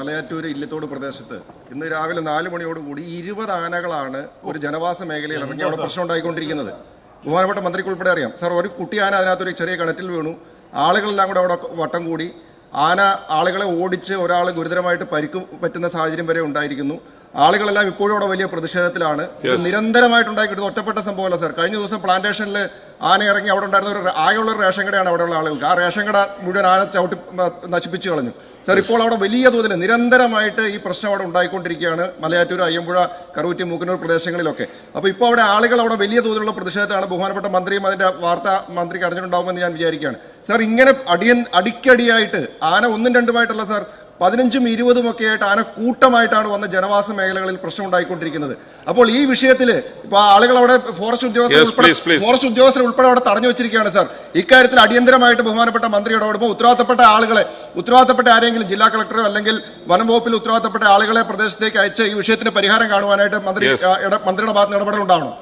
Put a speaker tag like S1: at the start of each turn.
S1: മലയാറ്റൂർ ഇല്ലത്തോട് പ്രദേശത്ത് ഇന്ന് രാവിലെ നാല് മണിയോടുകൂടി ഇരുപത് ആനകളാണ് ഒരു ജനവാസ മേഖലയിൽ ഇറങ്ങി അവിടെ പ്രശ്നം ഉണ്ടായിക്കൊണ്ടിരിക്കുന്നത്. ബഹുമാനപ്പെട്ട മന്ത്രിക്ക് ഉൾപ്പെടെ അറിയാം. സാർ ഒരു കുട്ടി ആന അതിനകത്തൊരു ചെറിയ കിണറ്റിൽ വീണു. ആളുകളെല്ലാം കൂടെ അവിടെ വട്ടം കൂടി. ആന ആളുകളെ ഓടിച്ച് ഒരാൾ ഗുരുതരമായിട്ട് പരിക്ക് പറ്റുന്ന സാഹചര്യം വരെ ഉണ്ടായിരിക്കുന്നു. ആളുകളെല്ലാം ഇപ്പോഴും അവിടെ വലിയ പ്രതിഷേധത്തിലാണ്. ഇത് നിരന്തരമായിട്ട് ഉണ്ടാക്കിയിട്ട് ഒറ്റപ്പെട്ട സംഭവമല്ല സാർ കഴിഞ്ഞ ദിവസം പ്ലാന്റേഷനിൽ ആന ഇറങ്ങി അവിടെ ഉണ്ടായിരുന്ന ഒരു ആകെയുള്ള ഒരു റേഷൻ കടയാണ് അവിടെയുള്ള ആളുകൾക്ക്. ആ റേഷൻ കട മുഴുവൻ ആന ചവിട്ടി നശിപ്പിച്ചു കളഞ്ഞു. സാർ ഇപ്പോൾ അവിടെ വലിയ തോതിൽ നിരന്തരമായിട്ട് ഈ പ്രശ്നം അവിടെ ഉണ്ടായിക്കൊണ്ടിരിക്കുകയാണ് മലയാറ്റൂർ അയ്യമ്പുഴ കറുവറ്റി മൂക്കന്നൂർ പ്രദേശങ്ങളിലൊക്കെ. അപ്പോൾ ഇപ്പോൾ അവിടെ ആളുകൾ അവിടെ വലിയ തോതിലുള്ള പ്രതിഷേധത്തിലാണ് ബഹുമാനപ്പെട്ട മന്ത്രിയും അതിന്റെ വാർത്താ മന്ത്രിക്ക് അറിഞ്ഞിട്ടുണ്ടാവുമെന്ന് ഞാൻ വിചാരിക്കുകയാണ്. സാർ ഇങ്ങനെ അടിയൻ അടിക്കടിയായിട്ട് ആന ഒന്നും രണ്ടുമായിട്ടല്ല സാർ പതിനഞ്ചും ഇരുപതും ഒക്കെ ആയിട്ട് ആന കൂട്ടമായിട്ടാണ് വന്ന ജനവാസ മേഖലകളിൽ പ്രശ്നം ഉണ്ടായിക്കൊണ്ടിരിക്കുന്നത് അപ്പോൾ ഈ വിഷയത്തിൽ ഇപ്പൊ ആളുകൾ അവിടെ ഫോറസ്റ്റ് ഉദ്യോഗസ്ഥർ ഉൾപ്പെടെ. ഫോറസ്റ്റ് ഉദ്യോഗസ്ഥരെ ഉൾപ്പെടെ അവിടെ തടഞ്ഞു വെച്ചിരിക്കുകയാണ് സാർ. ഇക്കാര്യത്തിൽ അടിയന്തരമായിട്ട് ബഹുമാനപ്പെട്ട മന്ത്രി ഇടപെടുമ്പോൾ ഉത്തരവാദിത്തപ്പെട്ട ആളുകളെ ഉത്തരവാദിത്തപ്പെട്ട ആരെങ്കിലും ജില്ലാ കളക്ടറോ അല്ലെങ്കിൽ വനം വകുപ്പിൽ ഉത്തരവാദിത്തപ്പെട്ട ആളുകളെ പ്രദേശത്തേക്ക് അയച്ച് ഈ വിഷയത്തിന് പരിഹാരം കാണുവാനായിട്ട് മന്ത്രി മന്ത്രിയുടെ ഭാഗത്ത് ഇടപെടൽ ഉണ്ടാവണം